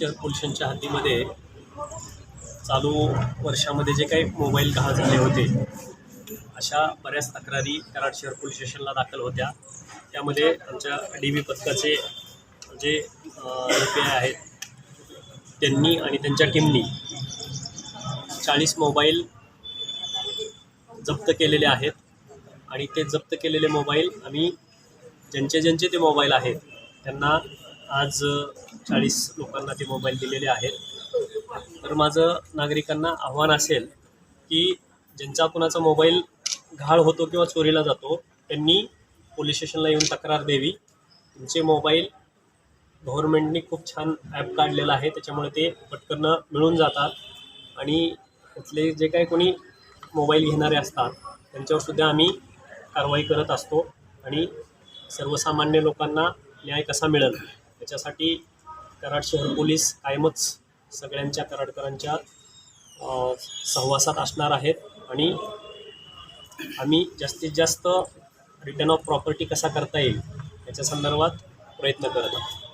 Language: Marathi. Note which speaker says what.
Speaker 1: पोल्युशनच्या हद्दीमध्ये चालू वर्षामध्ये जे काही मोबाईल गहाळ झाले होते अशा बऱ्याच तक्रारी कराड शहर पोलीस स्टेशनला दाखल होत्या. त्यामध्ये आमच्या डी बी पथकाचे जे ए पी आय आहेत त्यांनी आणि त्यांच्या टीमनी चाळीस मोबाईल जप्त केलेले आहेत. आणि ते जप्त केलेले मोबाईल आम्ही ज्यांचे ज्यांचे ते मोबाईल आहेत त्यांना आज चाळीस लोकांना ते मोबाईल दिलेले आहेत. तर माझं नागरिकांना आव्हान असेल की ज्यांचा कुणाचा मोबाईल घाळ होतो किंवा चोरीला जातो त्यांनी पोलीस स्टेशनला येऊन तक्रार द्यावी. तुमचे मोबाईल गव्हर्नमेंटनी खूप छान ॲप काढलेला आहे त्याच्यामुळे ते पटकन मिळून जातात. आणि इथले जे काही कोणी मोबाईल घेणारे असतात त्यांच्यावर सुद्धा आम्ही कारवाई करत असतो. आणि सर्वसामान्य लोकांना न्याय कसा मिळेल? त्याच्यासाठी कराड शहर पोलीस कायमच सगळ्यांच्या कराडकरांच्या सहवासात असणार आहेत आणि आम्ही जास्तीत जास्त रिटर्न ऑफ प्रॉपर्टी कसा करता येईल याच्या संदर्भात प्रयत्न करत आहोत.